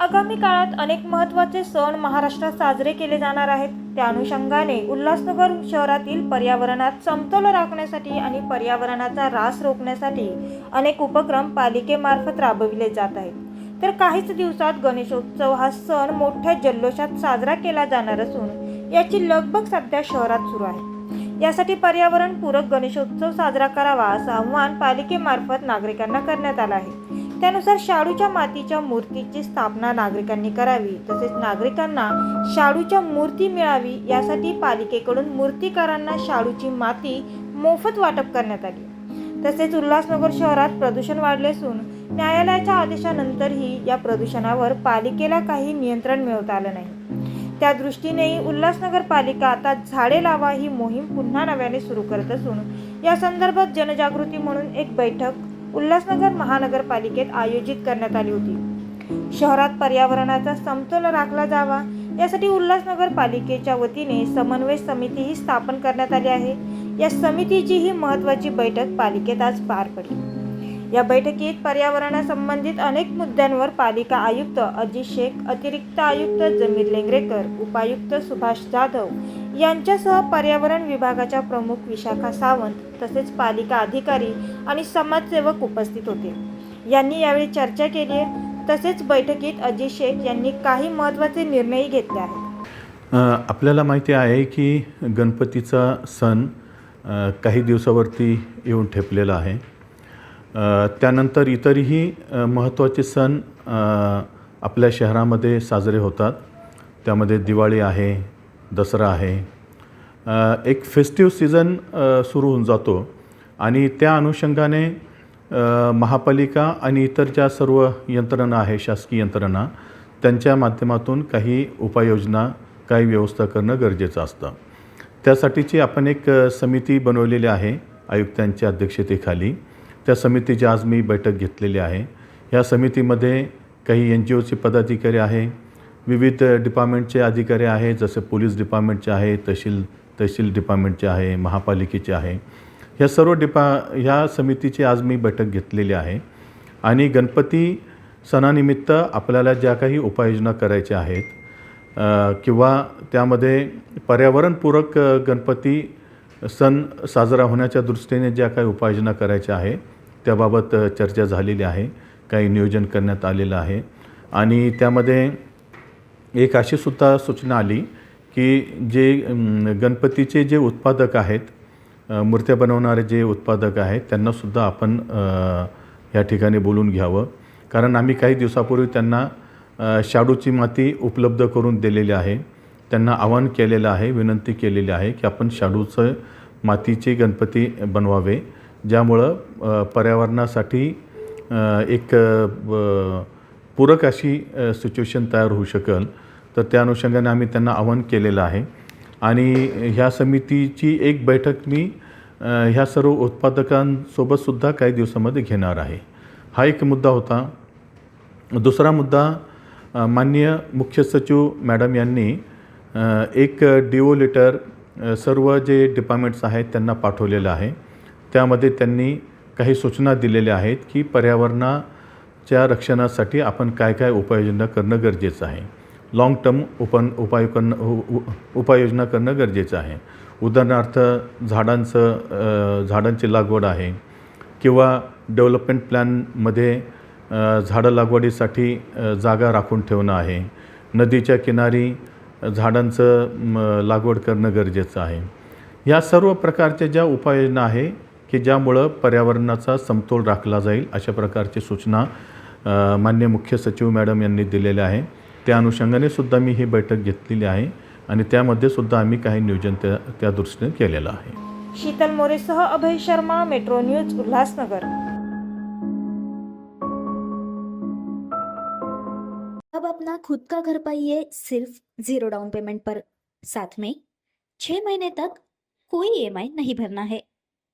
आगामी काळात अनेक महत्त्वाचे सण महाराष्ट्रात साजरे केले जाणार आहेत. त्या अनुषंगाने उल्हासनगर शहरातील पर्यावरणात समतोल राखण्यासाठी आणि पर्यावरणाचा ऱ्हास रोखण्यासाठी अनेक उपक्रम पालिकेमार्फत राबविले जात आहेत. तर काहीच दिवसात गणेशोत्सव हा सण मोठ्या जल्लोषात साजरा केला जाणार असून याची लगबग सध्या शहरात सुरू आहे. यासाठी पर्यावरणपूरक गणेशोत्सव साजरा करावा असं आव्हान पालिकेमार्फत नागरिकांना करण्यात आलं आहे. त्यानुसार शाडूच्या मातीच्या मूर्तीची स्थापना नागरिकांनी करावी. तसेच नागरिकांना शाडूच्या मूर्ती मिळावी यासाठी पालिकेकडून मूर्तिकारांना शाडूची माती मोफत वाटप करण्यात आली. तसेच उल्हासनगर शहरात प्रदूषण वाढले असून न्यायालयाच्या आदेशानंतरही या प्रदूषणावर पालिकेला काही नियंत्रण मिळवता आलं नाही. त्या दृष्टीनेही उल्हासनगर पालिका आता झाडे लावा ही मोहीम पुन्हा नव्याने सुरू करत असून या संदर्भात जनजागृती म्हणून एक बैठक उल्हासनगर महानगरपालिकेत आयोजित करण्यात आली होती. शहरात पर्यावरणाचा समतोल राखला जावा यासाठी उल्हासनगर पालिकेच्या वतीने समन्वय समितीही स्थापन करण्यात आली आहे. या समितीची ही महत्त्वाची बैठक पालिकेत आज पार पडली. या बैठकीत पर्यावरणासंबंधित अनेक मुद्द्यांवर पालिका आयुक्त अजित शेख अतिरिक्त आयुक्त जमीर लेंगरेकर उपायुक्त सुभाष जाधव यांच्यासह पर्यावरण विभागाच्या प्रमुख विशाखा सावंत तसेच पालिका अधिकारी आणि समाजसेवक उपस्थित होते. यांनी यावेळी चर्चा केली आहे. तसेच बैठकीत अजित शेख यांनी काही महत्त्वाचे निर्णयही घेतले आहेत. आपल्याला माहिती आहे की गणपतीचा सण काही दिवसावरती येऊन ठेपलेला आहे. त्यानंतर इतरही महत्त्वाचे सण आपल्या शहरामध्ये साजरे होतात. त्यामध्ये दिवाळी आहे दसरा आहे. एक फेस्टिव्ह सीझन सुरू होऊन जातो आणि त्या अनुषंगाने महापालिका आणि इतर ज्या सर्व यंत्रणा आहे शासकीय यंत्रणा त्यांच्या माध्यमातून काही उपाययोजना काही व्यवस्था करणं गरजेचं असतं. त्यासाठीची आपण एक समिती बनवलेली आहे आयुक्तांच्या अध्यक्षतेखाली. त्या समितीची आज मी बैठक घेतलेली आहे. या समितीमध्ये काही एन जी ओचे पदाधिकारी आहे विविध डिपार्टमेंटचे अधिकारी आहे जसे पोलीस डिपार्टमेंटचे आहे तहसील तहसील डिपार्टमेंटचे आहे महापालिकेचे आहे. ह्या सर्व डिपा ह्या समितीची आज मी बैठक घेतलेली आहे. आणि गणपती सणानिमित्त आपल्याला ज्या काही उपाययोजना करायच्या आहेत किंवा त्यामध्ये पर्यावरणपूरक गणपती सण साजरा होण्याच्या दृष्टीने ज्या काही उपाययोजना करायच्या आहे त्याबाबत चर्चा झालेली आहे काही नियोजन करण्यात आलेलं आहे. आणि त्यामध्ये एक अशी सुद्धा सूचना आली की जे गणपतीचे जे उत्पादक आहेत मूर्त्या बनवणारे जे उत्पादक आहेत त्यांनासुद्धा आपण या ठिकाणी बोलून घ्यावं. कारण आम्ही काही दिवसापूर्वी त्यांना शाडूची माती उपलब्ध करून दिलेली आहे. त्यांना आवाहन केलेलं आहे विनंती केलेली आहे की आपण शाडूचं मातीचे गणपती बनवावे. ज्यामुळं पर्यावरणासाठी एक ब- पूरक अशी सिच्युएशन तयार होऊ शकेल तर त्या अनुषंगाने आम्ही त्यांना आवाहन केलेलं आहे. आणि ह्या समितीची एक बैठक मी ह्या सर्व उत्पादकांसोबतसुद्धा काही दिवसामध्ये घेणार आहे. हा एक मुद्दा होता. दुसरा मुद्दा माननीय मुख्य सचिव मॅडम यांनी एक डिओ लेटर सर्व जे डिपार्टमेंट्स आहेत त्यांना पाठवलेलं आहे. त्यामध्ये त्यांनी काही सूचना दिलेल्या आहेत की च्या रक्षणासाठी आपण काय काय उपाययोजना करणं गरजेचं आहे? लाँग टर्म उपन उपाय करणं उ- उपाययोजना करणं गरजेचं आहे. उदाहरणार्थ झाडांचं झाडांची लागवड आहे किंवा डेव्हलपमेंट प्लॅनमध्ये झाडं लागवडीसाठी जागा राखून ठेवणं आहे. नदीच्या किनारी झाडांचं लागवड करणं गरजेचं आहे. या सर्व प्रकारच्या ज्या उपाययोजना आहे की ज्यामुळं पर्यावरणाचा समतोल राखला जाईल अशा प्रकारची सूचना मान्य मुख्य सचिव मॅडम यांनी दिलेल्या आहे. त्या अनुषंगाने सुद्धा मी ही बैठक घेतलेली आहे आणि त्यामध्ये सुद्धा आम्ही काही नियोजन त्या त्या दृष्टीने केलेलं आहे. शीतल मोरेसह अभय शर्मा मेट्रो न्यूज उल्हासनगर. अब अपना खुद का घर पाइए सिर्फ जीरो डाउन पेमेंट पर। साथ में छह महीने तक कोई ईएमआई नहीं भरना है।